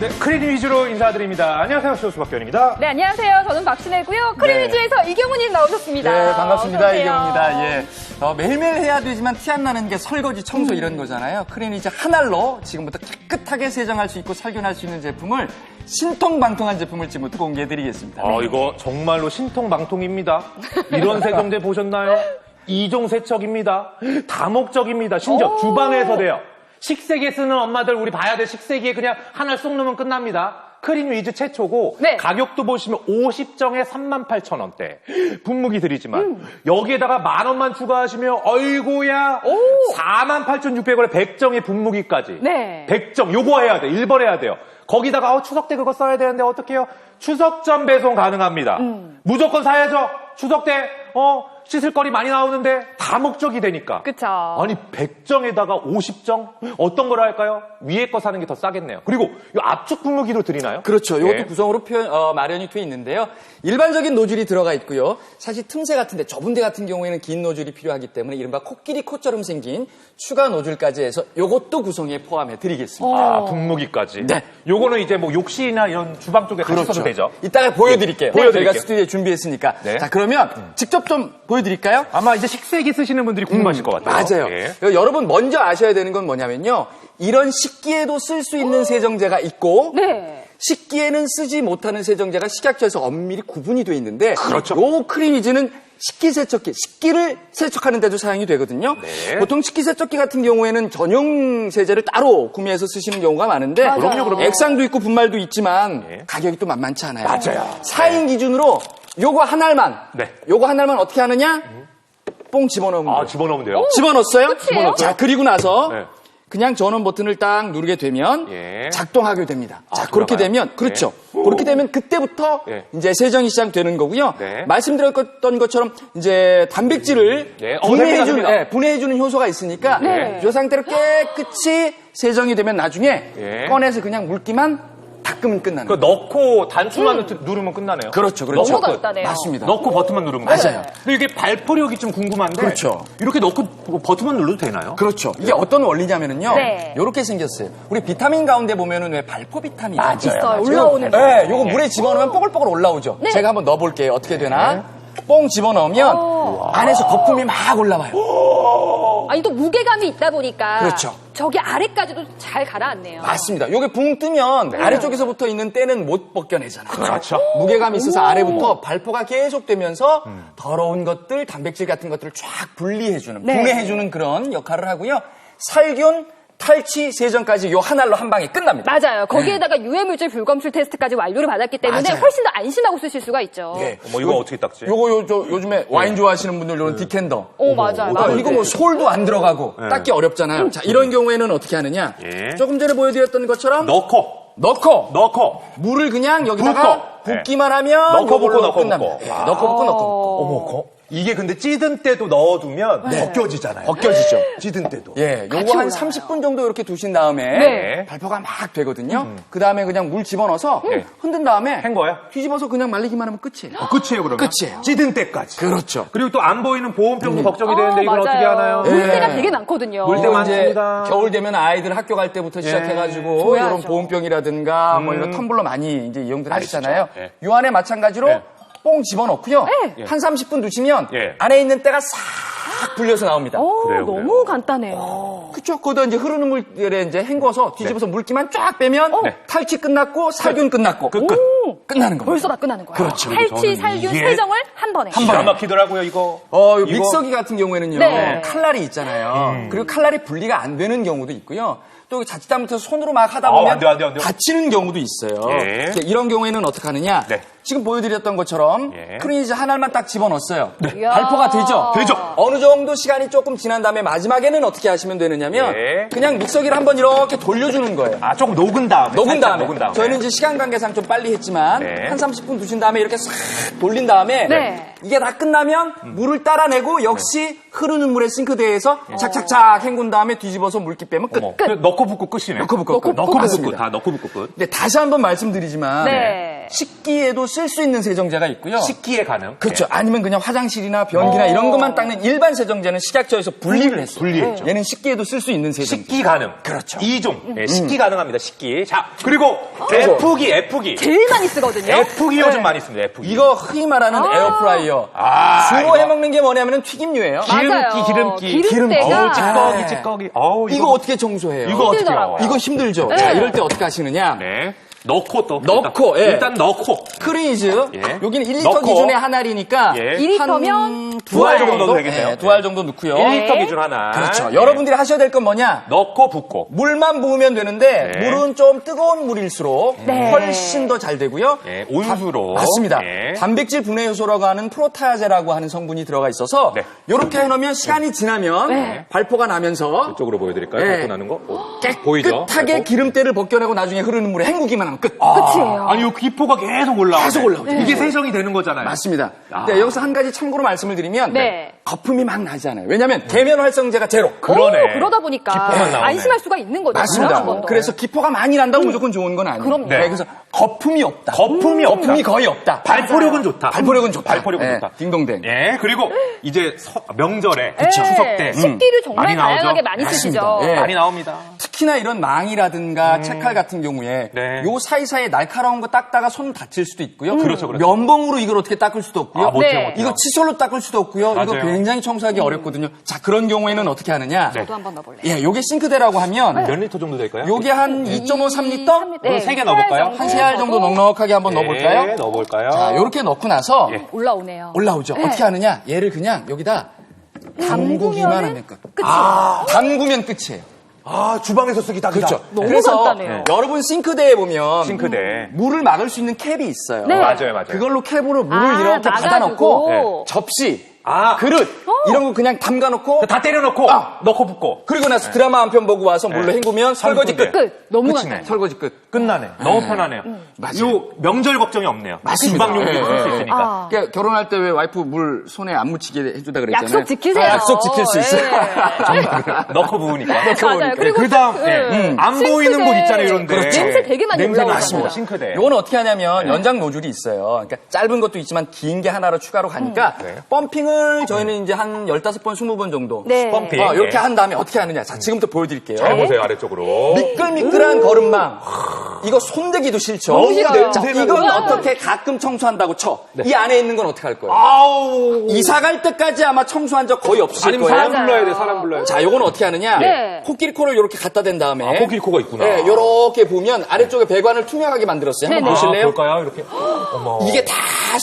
네, 크린 위주로 인사드립니다. 안녕하세요, 쇼스 박견입니다. 네, 안녕하세요. 저는 박신혜고요. 크리미즈에서 이경훈님 나오셨습니다. 네, 반갑습니다. 어서 오세요. 이경입니다. 예. 어, 매일매일 해야 되지만 티 안 나는 게 설거지, 청소 음. 이런 거잖아요. 크리니즈 한 알로 지금부터 깨끗하게 세정할 수 있고 살균할 수 있는 제품을 신통방통한 제품을 지금부터 공개해드리겠습니다. 어, 이거 정말로 신통방통입니다. 이런 세정제 보셨나요? 이종 세척입니다. 다목적입니다. 심지어 오. 주방에서 돼요. 식세기에 쓰는 엄마들 우리 봐야 돼. 식세기에 그냥 하나 쏙 넣으면 끝납니다. 크린 위즈 최초고 네. 가격도 보시면 50정에 38,000원대. 분무기 드리지만 음. 여기에다가 만 원만 추가하시면 어이고야 오. 48,600원에 100정의 분무기까지. 네. 100정 요거 해야 돼. 1번 해야 돼요. 거기다가 어, 추석 때 그거 써야 되는데 어떡해요? 추석 전 배송 가능합니다. 음. 무조건 사야죠. 추석 때 어, 씻을 거리 많이 나오는데 다 목적이 되니까. 그쵸. 아니 100정에다가 50정? 어떤 걸 할까요? 위에 거 사는 게 더 싸겠네요. 그리고 이 압축 분무기도 드리나요? 그렇죠. 이것도 예. 구성으로 표현, 어, 마련이 돼 있는데요. 일반적인 노즐이 들어가 있고요. 사실 틈새 같은데 좁은 데 같은 경우에는 긴 노즐이 필요하기 때문에 이른바 코끼리 코처럼 생긴 추가 노즐까지 해서 이것도 구성에 포함해 드리겠습니다. 아, 분무기까지. 네. 요거는 이제 뭐 욕실이나 이런 주방 쪽에 써도 되죠. 이따가 보여드릴게요. 네. 보여드릴게요. 저희가 스튜디오에 준비했으니까. 네. 자, 그러면 직접 좀 보여드릴까요? 아마 이제 식세기 쓰시는 분들이 궁금하실 것 같아요. 맞아요. 예. 여러분 먼저 아셔야 되는 건 뭐냐면요. 이런 식기에도 쓸 수 있는 세정제가 있고 네. 식기에는 쓰지 못하는 세정제가 식약처에서 엄밀히 구분이 돼 있는데 그렇죠. 요 크리미즈는 식기세척기, 식기를 세척하는 데도 사용이 되거든요. 네. 보통 식기세척기 같은 경우에는 전용 세제를 따로 구매해서 쓰시는 경우가 많은데 맞아요. 그럼요, 그럼요. 액상도 있고 분말도 있지만 네. 가격이 또 만만치 않아요. 맞아요. 4인 기준으로 요거 한 알만 네. 요거 한 알만 어떻게 하느냐? 뽕 집어넣으면 돼요. 아, 집어넣으면 돼요. 집어넣었어요? 끝이에요? 자, 그리고 나서 네. 그냥 전원 버튼을 딱 누르게 되면 예. 작동하게 됩니다. 자, 아, 그렇게 돌아가요? 되면 그렇죠. 그렇게 되면 그때부터 예. 이제 세정이 시작되는 거고요. 네. 말씀드렸던 것처럼 이제 단백질을 네. 어, 분해해 주는 됩니다, 예, 분해해 주는 효소가 있으니까 네. 이 상태로 깨끗이 세정이 되면 나중에 예. 꺼내서 그냥 물기만 닦으면 끝나는 그. 넣고 단추만 누르면 끝나네요. 그렇죠, 그렇죠. 너무 간단해요. 맞습니다. 넣고 버튼만 누르면 맞아요. 끝나요. 근데 이게 발포력이 좀 궁금한데. 그렇죠. 이렇게 넣고 버튼만 눌러도 되나요? 그렇죠. 이게 어떤 원리냐면은요. 네. 이렇게 생겼어요. 우리 비타민 가운데 보면은 왜 발포 비타민 있어요. 올라오는 거. 네, 요거 물에 집어넣으면 뽀글뽀글 올라오죠. 네. 제가 한번 넣어볼게요. 어떻게 되나? 뽕 집어넣으면 오. 안에서 거품이 막 올라와요. 아니, 또 무게감이 있다 보니까. 그렇죠. 저기 아래까지도 잘 가라앉네요. 맞습니다. 요게 붕 뜨면 아래쪽에서 붙어 있는 때는 못 벗겨내잖아요. 그렇죠. 무게감이 있어서 아래부터 발포가 계속 되면서 더러운 것들, 단백질 같은 것들을 쫙 분리해주는, 네. 분해해주는 그런 역할을 하고요. 살균, 탈취, 세정까지 요 하나로 한 방에 끝납니다. 맞아요. 거기에다가 유해물질 불검출 테스트까지 완료를 받았기 때문에 맞아요. 훨씬 더 안심하고 쓰실 수가 있죠. 예. 어머, 이거 어떻게 닦지? 요거 요, 저, 요즘에 와인 좋아하시는 분들 요런 디캔더. 오, 맞아요. 아, 맞아요. 이거 뭐 솔도 안 들어가고 닦기 어렵잖아요. 자, 이런 경우에는 어떻게 하느냐? 예. 조금 전에 보여드렸던 것처럼 넣고, 넣고 넣고. 물을 그냥 여기다가 붓고. 붓기만 하면 넣고 붓고, 요걸로 넣고 끝납니다. 붓고. 예, 넣고 붓고 넣고 붓고. 어머, 거- 이게 근데 찌든 때도 넣어두면 벗겨지잖아요. 벗겨지죠. 찌든 때도. 예, 요거 한 30분 정도 이렇게 두신 다음에 네. 발포가 막 되거든요. 그 다음에 그냥 물 집어넣어서 네. 흔든 다음에 한 거예요? 뒤집어서 그냥 말리기만 하면 끝이에요. 어, 끝이에요, 그러면? 끝이에요. 찌든 때까지. 그렇죠. 그리고 또 안 보이는 보온병도 걱정이 어, 되는데 이걸 맞아요. 어떻게 하나요? 물때가 예. 되게 많거든요. 물때 이거 많습니다. 이제 겨울 되면 아이들 학교 갈 때부터 시작해가지고 줘야죠. 이런 보온병이라든가 뭐 이런 텀블러 많이 이제 이용들 하시잖아요. 예. 요 안에 마찬가지로 예. 뽕 집어넣고요. 네. 한 30분 두시면 예. 안에 있는 때가 싹 불려서 나옵니다. 오, 그래요, 너무 그래요. 간단해요. 그쵸? 거기다 이제 흐르는 물에 이제 헹궈서 뒤집어서 물기만 쫙 빼면 네. 탈취 끝났고 살균 끝났고 끝, 끝. 끝나는 겁니다. 벌써 다 끝나는 거예요. 그렇죠. 탈취, 살균, 세정을 한 번에. 기가 막히더라고요, 이거. 어, 이 이거- 믹서기 같은 경우에는요. 네. 칼날이 있잖아요. 그리고 칼날이 분리가 안 되는 경우도 있고요. 또 자칫 잘못해서 손으로 막 하다 아, 보면 안 돼요, 안 돼요, 안 돼요. 다치는 경우도 있어요. 예. 이런 경우에는 어떻게 하느냐? 네. 지금 보여드렸던 것처럼 예. 크리니즈 하나만 딱 집어넣었어요. 이야. 발포가 되죠? 되죠. 어느 정도 시간이 조금 지난 다음에 마지막에는 어떻게 하시면 되느냐면 예. 그냥 믹서기를 한번 이렇게 돌려주는 거예요. 아, 조금 녹은 다음에. 녹은 다음에. 녹은 다음에. 저희는 이제 시간 관계상 좀 빨리 했지만 네. 한 30분 두신 다음에 이렇게 싹 돌린 다음에 네. 이게 다 끝나면 음. 물을 따라내고 역시 흐르는 물에 싱크대에서 착착착 헹군 다음에 뒤집어서 물기 빼면 끝. 네. 어머, 그래, 넣고 붓고 끝이네. 넣고 붓고 끝. 넣고 붓고 끝. 다 넣고 붓고 끝. 근데 다시 한번 말씀드리지만 네. 식기에도 쓸 수 있는 세정제가 있고요. 식기에 가능. 그렇죠. 아니면 그냥 화장실이나 변기나 이런 것만 닦는 일반 세정제는 식약처에서 분리를 했어요. 분리했죠. 얘는 식기에도 쓸 수 있는 세정제. 식기 가능. 그렇죠. 이종 네, 식기 가능합니다. 식기. 자, 그리고 F기, F기. 제일 많이 쓰거든요. F기 요즘 네. 많이 씁니다. F기. 이거 흔히 말하는 에어프라이어. 아, 주로 이거. 해먹는 게 뭐냐면 튀김류예요. 기름기, 기름기. 기름때가 어우, 찌꺼기, 네. 찌꺼기. 어우, 이거 어떻게 청소해요? 이거 어떻게. 나와요? 이거 힘들죠. 네. 자, 이럴 때 어떻게 하시느냐? 네. 넣고 또. 넣고, 일단, 예. 일단 넣고. 크리즈. 예. 여기는 1리터 넣고. 기준의 한 알이니까 예. 2리터면 두알두 정도 정도 되겠네요. 네, 두알 정도 넣고요. 1리터 기준 하나. 그렇죠. 예. 여러분들이 하셔야 될 건 뭐냐? 넣고 붓고. 물만 부으면 되는데 네. 물은 좀 뜨거운 물일수록 네. 훨씬 더 잘 되고요. 예, 온수로. 맞습니다. 예. 단백질 분해 효소라고 하는 프로타제라고 하는 성분이 들어가 있어서 네. 이렇게 해놓으면 시간이 지나면 네. 발포가 나면서 이쪽으로 보여드릴까요? 예. 갖고 나는 거? 어, 보이죠? 깨끗하게 발포? 기름때를 벗겨내고 나중에 흐르는 물에 헹구기만 하면 끝. 끝이에요. 아니, 이 기포가 계속 올라오네. 계속 올라오죠. 이게 세정이 되는 거잖아요. 맞습니다. 네, 여기서 한 가지 참고로 말씀을 드리면 네. 거품이 막 나잖아요. 왜냐하면 계면 활성제가 제로. 그러네. 오, 그러다 보니까 기포만 나오네. 안심할 수가 있는 거죠. 맞습니다. 그래서 기포가 많이 난다고 무조건 좋은 건 아니에요. 그럼요. 네, 그래서 거품이 없다. 거품이 없다. 거품이 거의 없다. 발포력은 좋다. 발포력은 좋다. 발포력은 예, 좋다. 딩동댕. 예, 그리고 이제 서- 명절에 네. 추석 때 식기를 정말 많이 나오죠? 다양하게 많이 쓰시죠. 예. 많이 나옵니다. 특히나 이런 망이라든가 채칼 같은 경우에 네. 요 사이사이에 날카로운 거 닦다가 손 다칠 수도 있고요. 그렇죠, 그렇죠. 면봉으로 이걸 어떻게 닦을 수도 없고요. 아, 못해요, 네. 못해요. 이거 칫솔로 닦을 수도 없고요. 이거 맞아요. 굉장히 청소하기 어렵거든요. 자, 그런 경우에는 어떻게 하느냐? 네. 저도 한번 넣어볼래요. 예, 요게 싱크대라고 하면 몇 리터 정도 될까요? 요게 한 2.5, 3리터? 네, 세개 넣어볼까요? 한 세 알 정도 넉넉하게 한번 넣어볼까요? 네, 넣어볼까요? 자, 요렇게 넣고 나서 예. 올라오네요. 올라오죠. 네. 어떻게 하느냐? 얘를 그냥 여기다 담그기만 담그면은 하면 끝. 끝이에요. 담그면 끝이에요. 아, 주방에서 쓰기 딱이다. 그렇죠. 너무 그래서 간단해요. 여러분 싱크대에 보면 싱크대. 물을 막을 수 있는 캡이 있어요. 네. 맞아요, 맞아요. 그걸로 캡으로 물을 아, 이렇게 막아주고. 받아놓고 네. 접시, 아, 그릇 이런 거 그냥 담가 놓고 다 때려놓고 아. 넣고 붓고 그리고 나서 드라마 한 편 보고 와서 물로 네. 헹구면 설거지 끝. 끝. 너무 끝이네. 간단해요. 설거지 끝. 끝나네. 너무 편하네요. 맞아요. 요 명절 걱정이 없네요. 맞습니다. 주방 용기 예, 쓸수 예, 예. 있으니까. 아. 그러니까 결혼할 때 왜 와이프 물 손에 안 묻히게 해주다 그랬잖아요. 약속 지키세요. 아, 약속 지킬 수 있어요. 예. 넣고 부으니까. 맞아요. 그리고 그 다음, 또, 예. 음. 안 보이는 싱크대. 곳 있잖아요, 이런데. 그렇죠. 냄새 되게 많이 냄새 올라오잖아요. 나십니다. 싱크대. 요건 어떻게 하냐면 연장 노즐이 있어요. 그러니까 짧은 것도 있지만 긴 게 하나로 추가로 가니까 네. 펌핑을 저희는 이제 한 15번, 20번 정도 네. 펌핑. 어, 이렇게 예. 한 다음에 어떻게 하느냐. 자, 지금부터 보여드릴게요. 잘 보세요, 아래쪽으로. 미끌미끌한 거름망. 이거 손대기도 싫죠. 너무 싫어요. 자, 냄새가 이건. 어떻게 가끔 청소한다고 쳐. 이 안에 있는 건 어떻게 할 거예요? 아우. 이사 갈 때까지 아마 청소한 적 거의 없으실 아니면 거예요. 사람 맞아요. 불러야 돼, 사람 불러야 돼. 자, 요건 어떻게 하느냐? 네. 코끼리 코를 이렇게 갖다 댄 다음에. 아, 코끼리 코가 있구나. 네, 요렇게 보면 아래쪽에 배관을 투명하게 만들었어요. 한번 네네. 아, 보실래요? 볼까요? 이렇게. 어머. 이게 다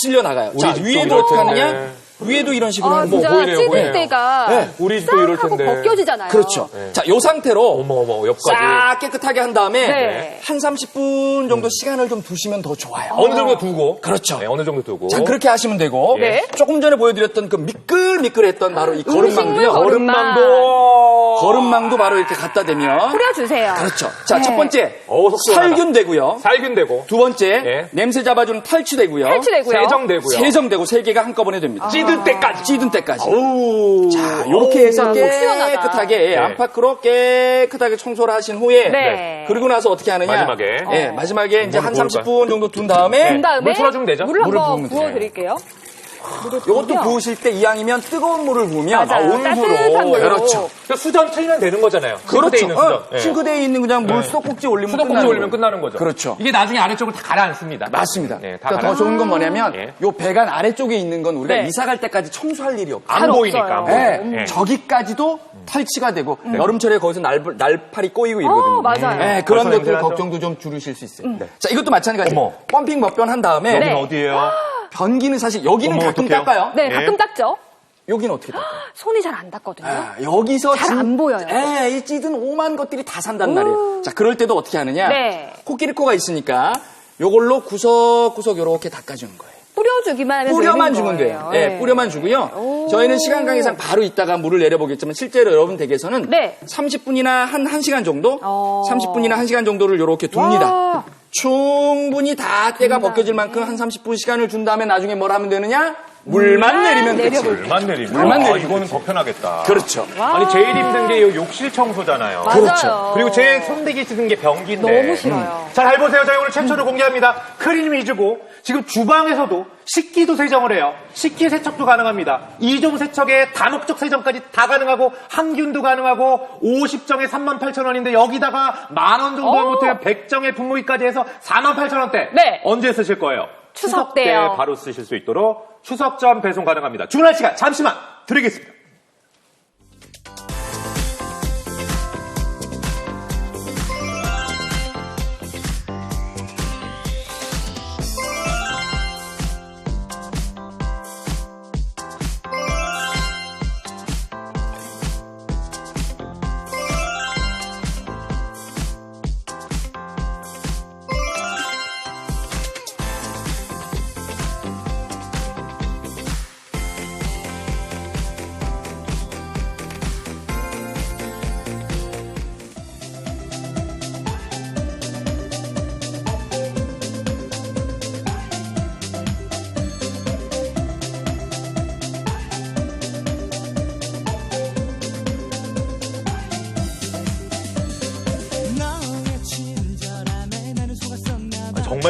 실려 나가요. 자, 집도 위에도 이럴 어떻게 텐데. 하느냐? 위에도 이런 식으로 아, 하는 거 진짜 보이네요, 찌들 보이네요. 때가 네. 우리 집도 싹 이럴 하고 텐데. 벗겨지잖아요. 그렇죠. 자, 요 상태로 어머, 어머, 옆까지. 싹 깨끗하게 한 다음에 네. 한 30분 정도 시간을 좀 두시면 더 좋아요. 어느 정도 두고. 그렇죠. 네, 어느 정도 두고. 자, 그렇게 하시면 되고 네. 조금 전에 보여드렸던 그 미끌미끌했던 바로 이 음식물 거름망도요. 거름망. 거름망도 바로 이렇게 갖다 대면 뿌려주세요. 그렇죠. 자, 네. 첫 번째 어우, 속 시원하다. 살균 되고요. 살균 되고. 두 번째 예. 냄새 잡아주는 탈취되고요. 탈취되고요. 세정되고요. 세정되고 세 개가 한꺼번에 됩니다. 찌들 때까지. 찌든 때까지. 오. 자, 이렇게 해서. 깨끗하게 네. 안팎으로 깨끗하게 청소를 하신 후에 네. 그리고 나서 어떻게 하느냐? 마지막에. 예, 마지막에 이제 한 물을 30분 정도 둔 다음에 그 다음에 물 풀어주면 되죠? 물을 한번. 부어드릴게요. 이것도 부으실 때 이왕이면 뜨거운 물을 부으면 맞아요. 온수로 따뜻한. 그렇죠. 그러니까 수전 틀면 되는 거잖아요. 싱크대에 그렇죠. 있는 어, 수전. 예. 싱크대에 있는 그냥 물 수도꼭지 올리면 수도꼭지 끝나는 올리면 거예요. 끝나는 거죠. 그렇죠. 이게 나중에 아래쪽을 다 가라앉습니다. 맞습니다. 네, 다 그러니까 더 가라- 좋은 건 뭐냐면 예. 요 배관 아래쪽에 있는 건 우리가 네. 이사 갈 때까지 청소할 일이 없어요. 안잘 보이니까. 없어요. 안 예, 보이니까. 예. 저기까지도 탈취가 되고 여름철에 거기서 날, 날파리 꼬이고 이러거든요. 어, 맞아요. 예, 그런 벌써 것들 냄새 나죠? 걱정도 좀 줄이실 수 있어요. 네. 자, 이것도 마찬가지. 어머. 펌핑 몇번 한 다음에 네. 어디예요? 변기는 사실 여기는 어머, 가끔 어떡해요? 닦아요. 네, 예. 가끔 닦죠. 여기는 어떻게 닦아요? 손이 잘 안 닿거든요. 아, 여기서 잘 안 보여요. 예, 이 찌든 오만 것들이 다 산단 말이에요. 자, 그럴 때도 어떻게 하느냐? 네. 코끼리 코가 있으니까 요걸로 구석구석 요렇게 닦아주는 거예요. 뿌려주기만 해도 뿌려만 주면 돼요. 거예요. 예, 뿌려만 주고요. 저희는 시간 관계상 바로 있다가 물을 내려보겠지만 실제로 여러분 댁에서는 네. 30분이나 한 1시간 정도? 어. 30분이나 1시간 정도를 이렇게 둡니다. 와. 충분히 다 때가 벗겨질 만큼 한 30분 시간을 준 다음에 나중에 뭘 하면 되느냐? 물만 내리면 끝이. 물만 내리면. 물만 아, 내리면 이거는 더 편하겠다. 그렇죠. 아니 제일 힘든 게 이 욕실 청소잖아요. 맞아요. 그렇죠. 그리고 제일 손대기 싫은 게 변기인데. 너무 싫어요. 자, 잘 보세요. 저희 오늘 최초로 공개합니다. 크림 위주고 지금 주방에서도 식기도 세정을 해요. 식기 세척도 가능합니다. 2종 세척에 다목적 세정까지 다 가능하고 항균도 가능하고 50정에 38,000원인데 여기다가 만 원 정도 오. 못해요. 100정에 분무기까지 해서 48,000원대. 네. 언제 쓰실 거예요? 추석 때. 바로 쓰실 수 있도록 추석 전 배송 가능합니다. 주문할 시간 잠시만 드리겠습니다.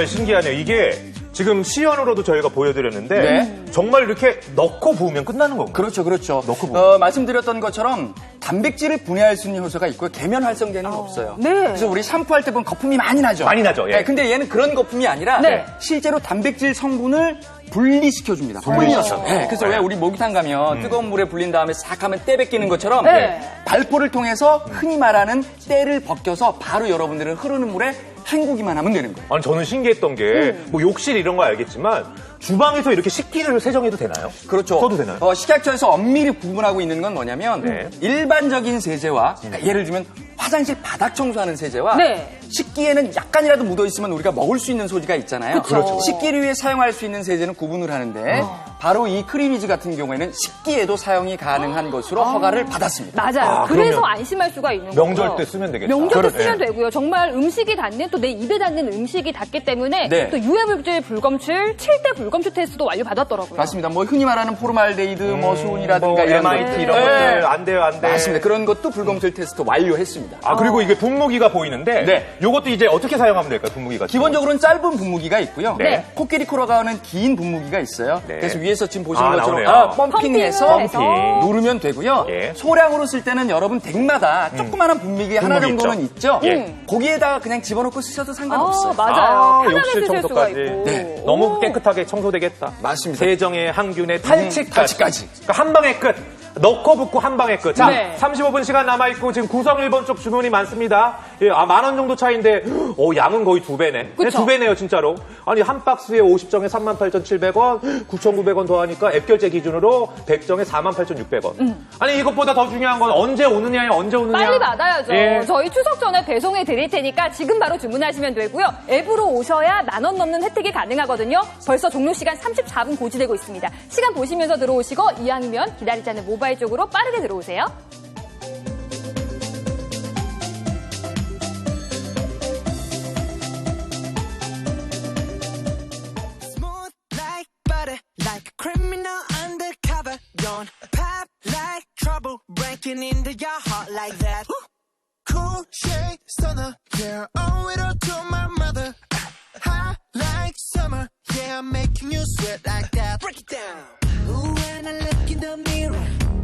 정말 신기하네요. 이게 지금 시연으로도 저희가 보여드렸는데 네. 정말 이렇게 넣고 부으면 끝나는 건가요? 그렇죠, 그렇죠. 넣고 먹어요. 어, 말씀드렸던 것처럼 단백질을 분해할 수 있는 효소가 있고요. 계면 활성제는 없어요. 네. 그래서 우리 샴푸할 때 보면 거품이 많이 나죠. 많이 나죠, 예. 네, 근데 얘는 그런 거품이 아니라 네. 실제로 단백질 성분을 분리시켜 줍니다. 분리시켜. 네, 그래서 네. 왜 우리 목욕탕 가면 뜨거운 물에 불린 다음에 싹 하면 때 벗기는 것처럼 네. 발포를 통해서 흔히 말하는 때를 벗겨서 바로 여러분들은 흐르는 물에 헹구기만 하면 되는 거예요. 아니 저는 신기했던 게 뭐 욕실 이런 거 알겠지만 주방에서 이렇게 식기를 세정해도 되나요? 그렇죠. 써도 되나요? 어, 식약처에서 엄밀히 구분하고 있는 건 뭐냐면 네. 일반적인 세제와 그러니까 예를 들면 화장실 바닥 청소하는 세제와 네. 식기에는 약간이라도 묻어 있으면 우리가 먹을 수 있는 소지가 있잖아요. 그쵸. 그렇죠. 식기류에 사용할 수 있는 세제는 구분을 하는데 바로 이 크리미즈 같은 경우에는 식기에도 사용이 가능한 것으로 허가를 받았습니다. 맞아요. 아, 그래서 안심할 수가 있는 명절 거죠. 때 쓰면 되겠다. 명절 때. 쓰면 되고요. 정말 음식이 닿는 또 내 입에 닿는 음식이 닿기 때문에 네. 또 유해물질 불검출 7대 불검출 테스트도 완료 받았더라고요. 맞습니다. 뭐 흔히 말하는 포르말데이드, 뭐 수은이라든가 뭐 이런 MIT 것들. 이런 네. 것들 안 돼요, 안 돼. 맞습니다. 그런 것도 불검출 테스트 완료했습니다. 아 그리고 이게 분무기가 보이는데 네. 이것도 이제 어떻게 사용하면 될까요? 분무기가 기본적으로는 짧은 분무기가 있고요. 네. 코끼리 코로 가는 긴 분무기가 있어요. 네. 그래서 위에서 지금 보시는 아, 것처럼 나오네요. 아, 펌핑해서 펌핑을 해서. 누르면 되고요. 예. 소량으로 쓸 때는 여러분 댁마다 조그마한 분무기 하나 분무기 정도는 있죠. 예. 거기에다가 그냥 집어넣고 쓰셔도 아, 상관없어요. 맞아요. 편하게 욕실 쓰실 수가 청소까지. 있고. 네. 너무 깨끗하게 청소되겠다. 맞습니다. 세정에 항균에 탈취까지. 탈취까지. 그러니까 한 방에 끝. 넣고 붓고 한 방에 끝. 자, 네. 35분 시간 남아있고 지금 구성 1번 쪽 주문이 많습니다. 예, 아, 만 원 정도 차인데, 어, 양은 거의 두 배네. 네, 그쵸? 두 배네요, 진짜로. 아니, 한 박스에 50정에 38,700원, 9,900원 더하니까 앱 결제 기준으로 100정에 48,600원. 아니, 이것보다 더 중요한 건 언제 오느냐에 언제 오느냐. 빨리 받아야죠. 예. 저희 추석 전에 배송해 드릴 테니까 지금 바로 주문하시면 되고요. 앱으로 오셔야 만 원 넘는 혜택이 가능하거든요. 벌써 종료 시간 34분 고지되고 있습니다. 시간 보시면서 들어오시고 이왕이면 기다리지 않는 모바일 쪽으로 빠르게 들어오세요.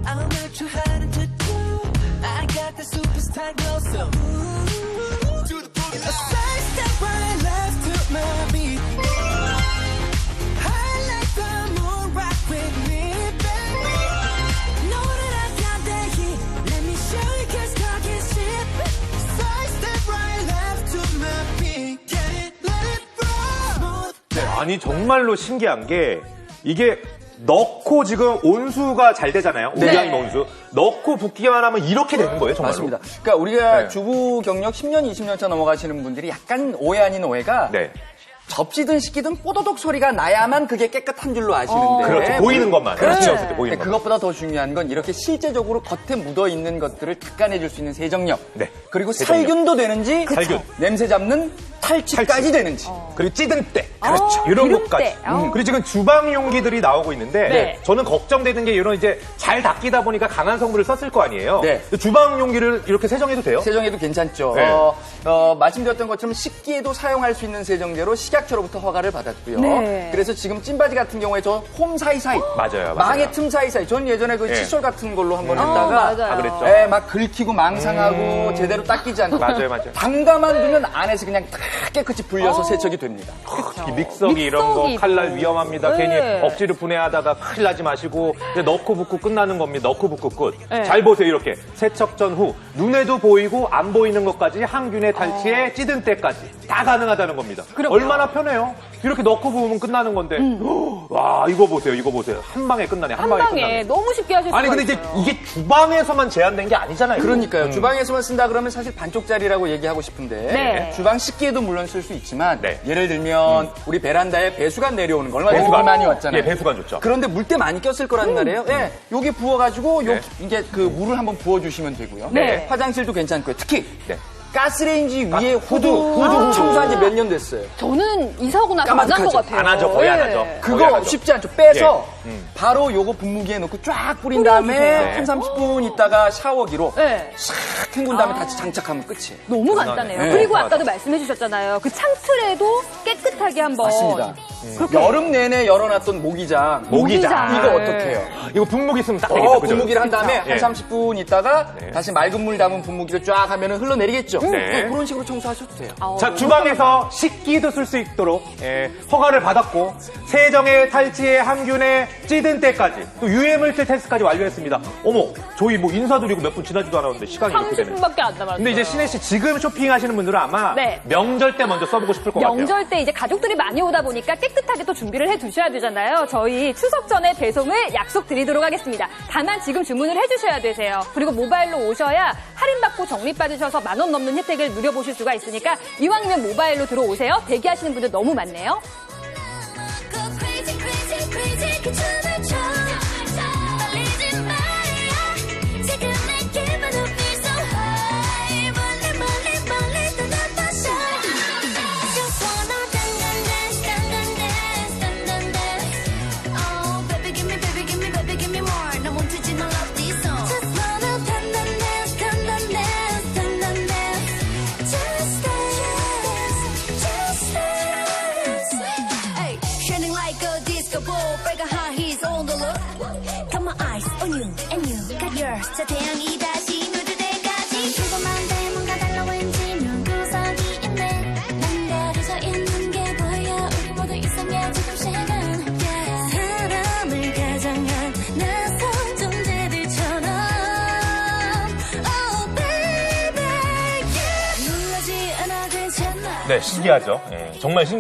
I'm not too hard to do. I got the superstar glow, so ooh, do the boogie. A side step right left to my beat. I like the moon rock with me, baby. Know that I got that heat. Let me show you 'cause talk is cheap. Side step right left to my beat. Get it, let it roll. Smooth. 네, 아니 정말로 신기한 게 이게 넣고 지금 온수가 잘 되잖아요. 네. 온양이 온수. 넣고 붓기만 하면 이렇게 되는 거예요, 정말로. 맞습니다. 그러니까 우리가 네. 주부 경력 10년, 20년 차 넘어가시는 분들이 약간 오해 아닌 오해가 네. 접시든 식기든 뽀도독 소리가 나야만 그게 깨끗한 줄로 아시는데 그렇죠. 보이는 것만. 그렇죠. 때 보이는. 그것보다 더 중요한 건 이렇게 실제적으로 겉에 묻어 있는 것들을 닦아내줄 수 있는 세정력. 네. 그리고 세정력. 살균도 되는지, 살균. 냄새 잡는 탈취까지 되는지. 그리고 찌든 때. 그렇죠. 이런 기름 것까지. 때. 어. 음. 그리고 지금 주방 용기들이 나오고 있는데 네. 저는 걱정되는 게 이런 이제 잘 닦이다 보니까 강한 성분을 썼을 거 아니에요. 네. 주방 용기를 이렇게 세정해도 돼요? 세정해도 괜찮죠. 네. 어, 어, 말씀드렸던 것처럼 식기에도 사용할 수 있는 세정제로 식약처로부터 허가를 받았고요. 네. 그래서 지금 찐바지 같은 경우에 저 홈 사이사이. 맞아요, 맞아요. 망의 틈 사이사이. 전 예전에 그 예. 칫솔 같은 걸로 한번 어, 했다가 맞아요. 아, 그랬죠? 예, 막 긁히고 망상하고 제대로 닦이지 않고 맞아요, 맞아요. 담가만 두면 안에서 그냥 다 깨끗이 불려서 세척이 됩니다. 이 믹서기 이런 거 믹서기 칼날 있고. 위험합니다. 네. 괜히 억지로 분해하다가 큰일 나지 마시고 이제 넣고 붓고 끝나는 겁니다. 넣고 붓고 끝. 네. 잘 보세요 이렇게 세척 전후 눈에도 보이고 안 보이는 것까지 항균의 탈취에 찌든 때까지 다 가능하다는 겁니다. 그럼요. 얼마나 편해요? 이렇게 넣고 부으면 끝나는 건데 와 이거 보세요 이거 보세요 한 방에 끝나네 한, 한 방에, 방에 끝나네. 너무 쉽게 하실 수가 아니 근데 이제 있어요. 이게 주방에서만 제한된 게 아니잖아요. 그러니까요. 주방에서만 쓴다 그러면 사실 반쪽짜리라고 얘기하고 싶은데 네. 주방 식기에도 물론 쓸 수 있지만 네. 예를 들면 우리 베란다에 배수관 내려오는 거 얼마 전에 배수관. 많이 왔잖아요. 예, 배수관 좋죠. 그런데 물때 많이 꼈을 거란 말이에요. 예, 여기 부어가지고 요 네. 이게 그 물을 한번 부어주시면 되고요. 네. 화장실도 괜찮고요. 특히 네. 가스레인지 위에 후드, 후드, 후드, 후드. 청소한 지 몇 년 됐어요. 저는 이사 오고 나서 안한것 까마득하죠. 같아요. 안 하죠, 거의 안 예. 하죠. 거의 안 그거 하죠. 쉽지 않죠. 빼서 예. 음. 바로 요거 분무기에 넣고 쫙 뿌린 다음에 한 30분 있다가 샤워기로 네. 싹 헹군 다음에 다시 장착하면 끝이에요. 너무 간단해요. 네. 그리고 맞아. 아까도 말씀해 주셨잖아요. 그 창틀에도 깨끗하게 한번. 맞습니다. 그렇게 여름 내내 열어놨던 모기장. 모기장. 이거 어떻게 해요? 이거 분무기 있으면 딱 되겠다. 어, 그죠? 분무기를 한 다음에 예. 한 30분 있다가 네. 다시 맑은 물 담은 분무기로 쫙 하면 흘러내리겠죠? 네. 어, 그런 식으로 청소하셔도 돼요. 어, 자, 주방에서 식기도 쓸 수 있도록 예, 허가를 받았고 세정에 탈취에 항균에 찌든 때까지 또 유해물질 테스트까지 완료했습니다. 어머, 저희 뭐 인사드리고 몇 분 지나지도 않았는데 시간이 이렇게 되네. 30분밖에 안 남았어요. 근데 이제 신혜 씨 지금 쇼핑하시는 분들은 아마 네. 명절 때 먼저 써보고 싶을 것 같아요. 명절 때 이제 가족들이 많이 오다 보니까 깨끗하게 또 준비를 해 두셔야 되잖아요. 저희 추석 전에 배송을 약속 드리도록 하겠습니다. 다만 지금 주문을 해 주셔야 되세요. 그리고 모바일로 오셔야 할인받고 적립받으셔서 만 원 넘는 혜택을 누려보실 수가 있으니까 이왕이면 모바일로 들어오세요. 대기하시는 분들 너무 많네요. Got yours. 저 태양이 다시 누들 때까지. 조금만 돼 뭔가 달라 왠지 명구석이 있네. 난 가려져 있는 게 보여. 우리 모두 이상해 조금씩은. 사람을 가장한 낯선 존재들처럼. Oh baby, yeah. 놀라지 않아 괜찮아. 네, 신기하죠. 예, 정말 신기